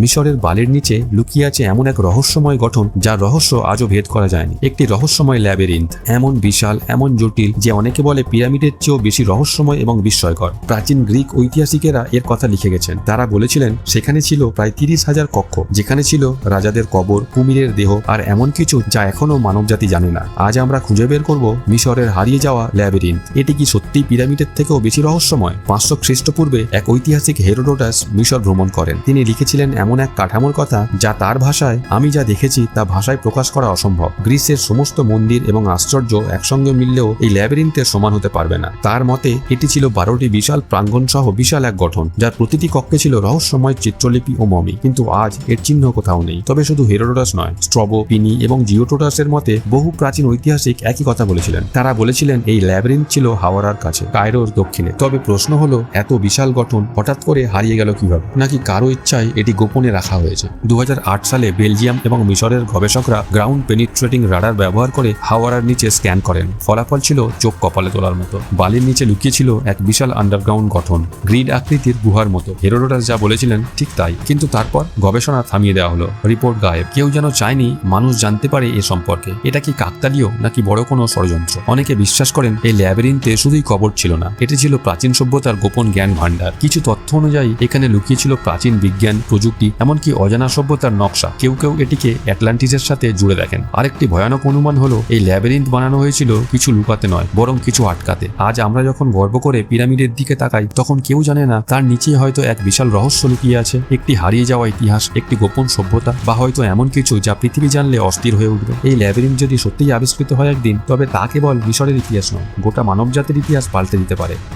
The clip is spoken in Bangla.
মিশরের বালির নিচে লুকিয়ে আছে এমন এক রহস্যময় গঠন যার রহস্য আজও ভেদ করা যায়নি। একটি রহস্যময় ল্যাবেরিন্থ, এমন বিশাল, এমন জটিল, যে অনেকে বলে পিরামিডের চেয়েও বেশি রহস্যময় এবং বিস্ময়কর। প্রাচীন গ্রিক ঐতিহাসিকেরা এর কথা লিখে গেছেন। তারা বলেছিলেন, সেখানে ছিল প্রায় তিরিশ হাজার কক্ষ, যেখানে ছিল রাজাদের কবর, কুমিরের দেহ আর এমন কিছু যা এখনও মানবজাতি জানে না। আজ আমরা খুঁজে বের করব মিশরের হারিয়ে যাওয়া ল্যাবেরিন্থ। এটি কি সত্যিই পিরামিডের থেকেও বেশি রহস্যময়? পাঁচশো খ্রিস্টপূর্বে এক ঐতিহাসিক হেরোডোটাস মিশর ভ্রমণ করেন। তিনি লিখেছিলেন এমন এক কাঠামোর কথা যা তার ভাষায় আমি যা দেখেছি তা ভাষায় প্রকাশ করা অসম্ভব। গ্রিসের সমস্ত মন্দির এবং আশ্চর্য একসঙ্গে মিললেও এই ল্যাবেরিন্থের সমান হতে পারবে না। তার মতে, এটি ছিল বারোটি বিশাল প্রাঙ্গণ সহ বিশাল এক গঠন, যার প্রতিটি কক্ষে ছিল রহস্যময় চিত্রলিপি ও মমি। কিন্তু আজ এর চিহ্ন কোথাও নেই। তবে শুধু হেরোডোটাস নয়, স্ট্রবো, পিনি এবং জিওটোটাসের মতে বহু প্রাচীন ঐতিহাসিক একই কথা বলেছিলেন। তারা বলেছিলেন, এই ল্যাবরিন্থ ছিল হাওয়ারার কাছে, কায়রোর দক্ষিণে। তবে প্রশ্ন হলো, এত বিশাল গঠন হঠাৎ করে হারিয়ে গেল কীভাবে? নাকি কারও ইচ্ছায় এটি গোপনে রাখা হয়েছে। দু হাজার আট সালে বেলজিয়াম এবং মিশরের গবেষকরা গ্রাউন্ড পেনিট্রেটিং রাডার ব্যবহার করে হাওয়ারার নিচে স্ক্যান করেন। ফলাফল ছিল চোখ কপালে তোলার মতো। বালির নিচে লুকিয়ে ছিল এক বিশাল আন্ডারগ্রাউন্ড গঠন, গ্রিড আকৃতির গুহার মতো। হেরোডোটাস যা বলেছিলেন ঠিক তাই। কিন্তু তারপর গবেষণা থামিয়ে দেওয়া হলো। রিপোর্ট গায়েব। কেউ যেন চায়নি মানুষ জানতে পারে এ সম্পর্কে। এটা কি কাকতালীয় নাকি বড় কোনো ষড়যন্ত্র? অনেকে বিশ্বাস করেন এই ল্যাবেরিন্থে শুধুই কবর ছিল না। এটি ছিল প্রাচীন সভ্যতার গোপন জ্ঞান ভাণ্ডার। কিছু তথ্য অনুযায়ী, এখানে লুকিয়ে ছিল প্রাচীন বিজ্ঞান, প্রযুক্তি এমনকি অজানা সভ্যতার নকশা। কেউ কেউ এটিকে অ্যাটলান্টিসের সাথে জুড়ে দেখেন। আরেকটি ভয়ানক অনুমান হলো, এই ল্যাবেরিন্থ বানানো হয়েছিল কিছু লুকাতে নয়, বরং কিছু আটকাতে। আজ আমরা যখন গর্ব করে পিরামিডের দিকে তাকাই, তখন কেউ জানে না, তার নিচেই হয়তো এক বিশাল রহস্য লুকিয়ে আছে। একটি হারিয়ে যাওয়া ইতিহাস, একটি গোপন সভ্যতা, বা হয়তো এমন কিছু যা পৃথিবী জানলে অস্থির হয়ে উঠবে। এই ল্যাবেরিন্থ যদি সত্যিই আবিষ্কৃত হয় একদিন, তবে তা কেবল মিশরের ইতিহাস নয়, গোটা মানবজাতির ইতিহাস পাল্টে দিতে পারে।